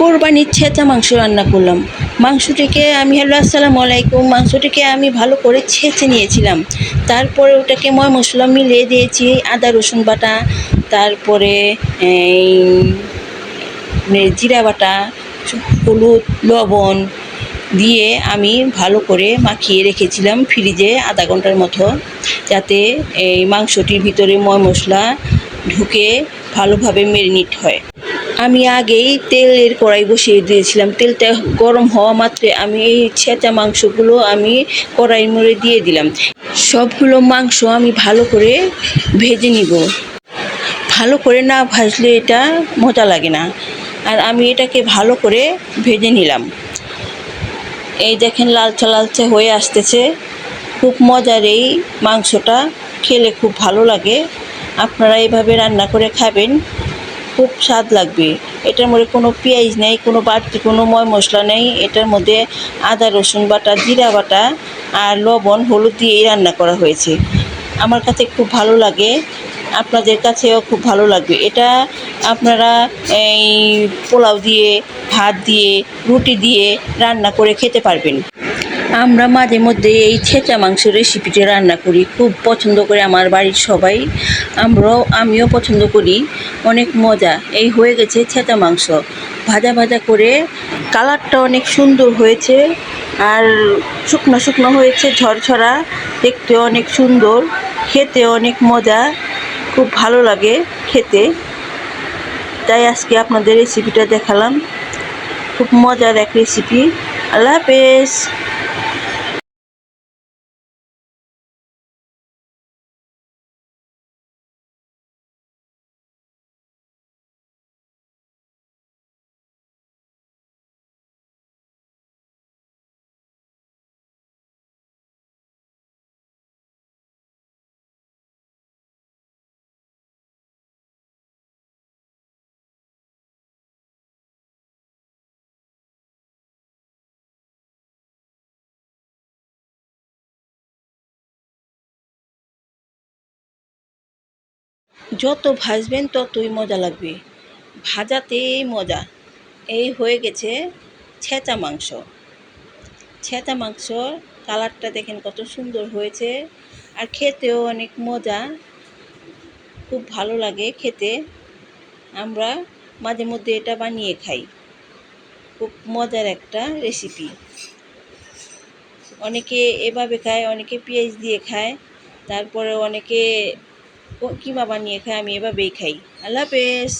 কোরবানির ছেঁচা মাংস রান্না করলাম। মাংসটিকে আমি, হ্যালো, আসসালামু আলাইকুম। মাংসটিকে আমি ভালো করে ছেঁচে নিয়েছিলাম। তারপরে ওটাকে ময় মশলা মিলিয়ে দিয়েছি, আদা, রসুন বাটা, তারপরে মানে জিরা বাটা, হলুদ, লবণ দিয়ে আমি ভালো করে মাখিয়ে রেখেছিলাম ফ্রিজে আধা ঘণ্টার মতো, যাতে এই মাংসটির ভিতরে ময় মশলা ঢুকে ভালোভাবে মেরিনেট হয়। আমি আগেই তেলের কড়াই বসিয়ে দিয়েছিলাম। তেলটা গরম হওয়া মাত্রে আমি এই ছেঁচা মাংসগুলো আমি কড়াইয়ের মধ্যে দিয়ে দিলাম। সবগুলো মাংস আমি ভালো করে ভেজে নিব। ভালো করে না ভাজলে এটা মজা লাগে না। আর আমি এটাকে ভালো করে ভেজে নিলাম। এই দেখেন লালচে লালচে হয়ে আসতেছে। খুব মজার এই মাংসটা। খেলে খুব ভালো লাগে। আপনারা এইভাবে রান্না করে খাবেন। খুব স্বাদ লাগবে। এটার মধ্যে কোনো পেঁয়াজ নেই, কোনো বাড়তি কোনো ময় মশলা নেই। এটার মধ্যে আদা, রসুন বাটা, জিরা বাটা আর লবণ, হলুদ দিয়েই রান্না করা হয়েছে। আমার কাছে খুব ভালো লাগে, আপনাদের কাছেও খুব ভালো লাগবে। এটা আপনারা এই পোলাও দিয়ে, ভাত দিয়ে, রুটি দিয়ে রান্না করে খেতে পারবেন। আমরা মাঝে মধ্যে এই ছেঁচা মাংস রেসিপিটা রান্না করি, খুব পছন্দ করে আমার বাড়ির সবাই। আমরাও, আমিও পছন্দ করি, অনেক মজা। এই হয়ে গেছে ছেঁচা মাংস। ভাজা ভাজা করে কালারটা অনেক সুন্দর হয়েছে আর শুকনো শুকনো হয়েছে, ঝরঝরা, দেখতে অনেক সুন্দর, খেতে অনেক মজা, খুব ভালো লাগে খেতে। তাই আজকে আপনাদের রেসিপিটা দেখালাম। খুব মজার এক রেসিপি আল্লাহ হাফেজ। যত ভাজবেন ততই মজা লাগবে। ভাজাতেই মজা। এই হয়ে গেছে ছেঁচা মাংস। ছেঁচা মাংস কালারটা দেখেন কত সুন্দর হয়েছে। আর খেতেও অনেক মজা। খুব ভালো লাগে খেতে। আমরা মাঝে মধ্যে এটা বানিয়ে খাই। খুব মজার একটা রেসিপি। অনেকে এভাবে খায়, অনেকে পেঁয়াজ দিয়ে খায়। তারপরে অনেকে কিমা বানিয়ে খাই আমি এভাবেই খাই। আল্লাহ হাফেজ।